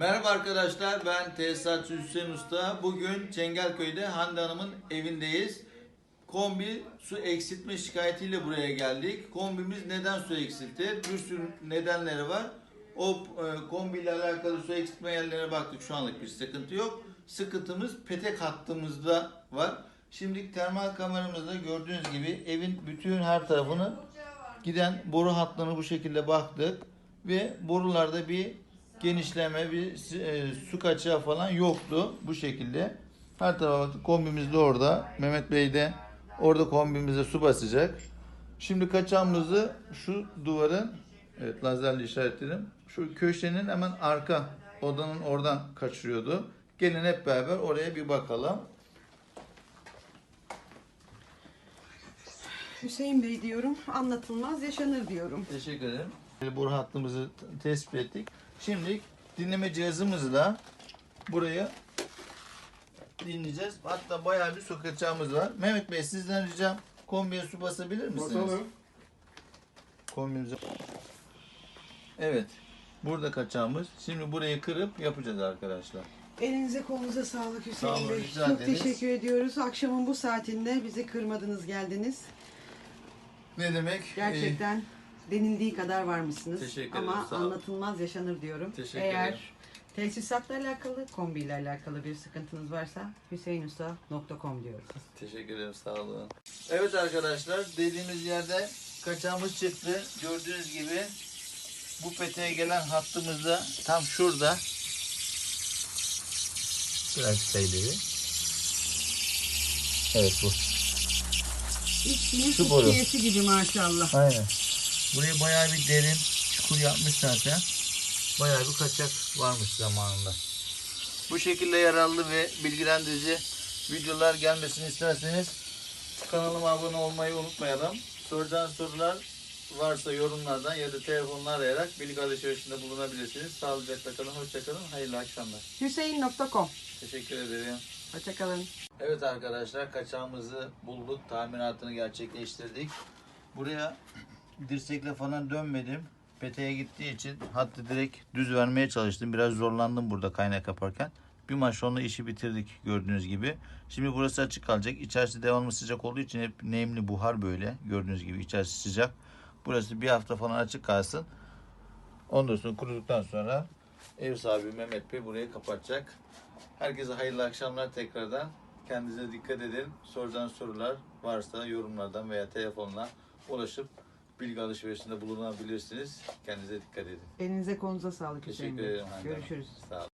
Merhaba arkadaşlar ben Tesisatçı Hüseyin Usta. Bugün Çengelköy'de Hande Hanım'ın evindeyiz. Kombi su eksiltme şikayetiyle buraya geldik. Kombimiz neden su eksiltir? Bir sürü nedenleri var. O e, kombiyle alakalı su eksiltme yerlerine baktık. Şu anlık bir sıkıntı yok. Sıkıntımız petek hattımızda var. Şimdi termal kameramızda gördüğünüz gibi evin bütün her tarafını giden boru hatlarını bu şekilde baktık ve borularda bir genişleme, bir e, su kaçağı falan yoktu bu şekilde. Her tarafa baktık. Kombimiz de orada. Mehmet Bey de orada kombimize su basacak. Şimdi kaçağımızı şu duvarın evet lazerle işaretledim. Şu köşenin hemen arka odanın oradan kaçırıyordu. Gelin hep beraber oraya bir bakalım. Hüseyin Bey diyorum, anlatılmaz yaşanır diyorum. Teşekkür ederim. Boru hattımızı tespit ettik. Şimdi dinleme cihazımızla buraya dinleyeceğiz. Hatta bayağı bir su kaçağımız var. Mehmet Bey sizden ricam kombiye su basabilir misiniz? Basalım. Kombimize. Evet. Burada kaçağımız. Şimdi burayı kırıp yapacağız arkadaşlar. Elinize kolunuza sağlık Sağ Hüseyin olun, Bey. rica Çok ederiz. teşekkür ediyoruz. Akşamın bu saatinde bizi kırmadınız geldiniz. Ne demek? Gerçekten denildiği kadar varmışsınız. Teşekkür ederim, Ama sağ olun. anlatılmaz yaşanır diyorum. Teşekkür Eğer ederim. tesisatla alakalı, kombiyle alakalı bir sıkıntınız varsa hüseyinusta.com diyoruz. Teşekkür ederim sağ olun. Evet arkadaşlar dediğimiz yerde kaçağımız çıktı. Gördüğünüz gibi bu peteğe gelen hattımızda tam şurada. Biraz sayıları. Evet bu. İçkinin Şu boru. Türkiye'si gibi maşallah. Aynen. Burayı bayağı bir derin çukur yapmış zaten. Bayağı bir kaçak varmış zamanında. Bu şekilde yararlı ve bilgilendirici videolar gelmesini isterseniz kanalıma abone olmayı unutmayalım. Soracağınız sorular varsa yorumlardan ya da telefonla arayarak bilgi alışverişinde bulunabilirsiniz. Sağlıcakla kalın, hoşçakalın, hayırlı akşamlar. Hüseyin.com Teşekkür ederim. Hoşçakalın. Evet arkadaşlar kaçağımızı bulduk. Tamiratını gerçekleştirdik. Buraya dirsekle falan dönmedim. Peteğe gittiği için hattı direkt düz vermeye çalıştım. Biraz zorlandım burada kaynak yaparken. Bir maşonla işi bitirdik gördüğünüz gibi. Şimdi burası açık kalacak. İçerisi devamlı sıcak olduğu için hep nemli buhar böyle. Gördüğünüz gibi içerisi sıcak. Burası bir hafta falan açık kalsın. Ondan sonra kuruduktan sonra ev sahibi Mehmet Bey burayı kapatacak. Herkese hayırlı akşamlar tekrardan. Kendinize dikkat edin. Soracağınız sorular varsa yorumlardan veya telefonla ulaşıp bilgi alışverişinde bulunabilirsiniz. Kendinize dikkat edin. Elinize kolunuza sağlık Hüseyin Teşekkür Bey. ederim. Hande Hanım. Görüşürüz. Sağ olun.